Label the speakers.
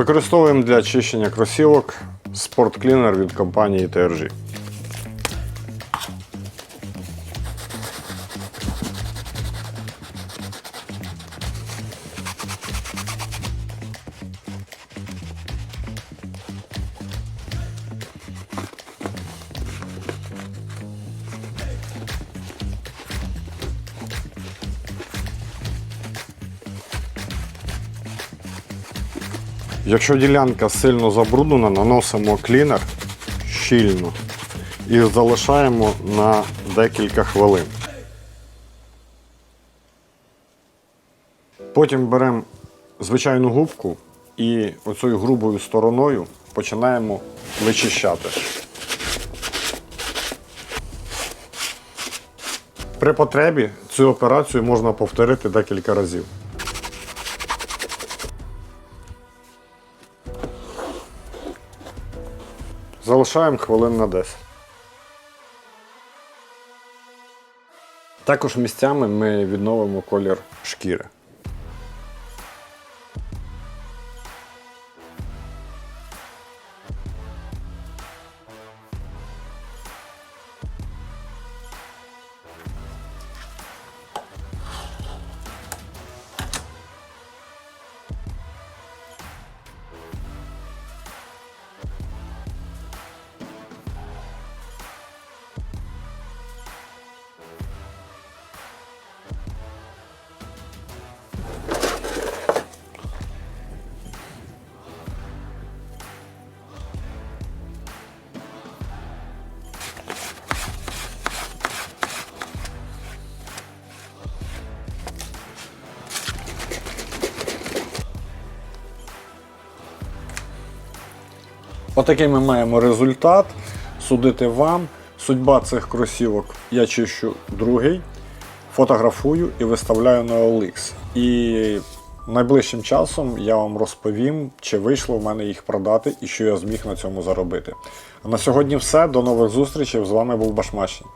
Speaker 1: Використовуємо для очищення кросівок Cleaner від компанії TRG. Якщо ділянка сильно забруднена, наносимо клінер щільно і залишаємо на декілька хвилин. Потім беремо звичайну губку і оцею грубою стороною починаємо вичищати. При потребі цю операцію можна повторити декілька разів. Залишаємо хвилин на 10. Також місцями ми відновимо колір шкіри. Отакий ми маємо результат. Судити вам. Судьба цих кросівок я чищу другий, фотографую і виставляю на OLX. І найближчим часом я вам розповім, чи вийшло в мене їх продати і що я зміг на цьому заробити. А на сьогодні все. До нових зустрічей. З вами був Башмачний.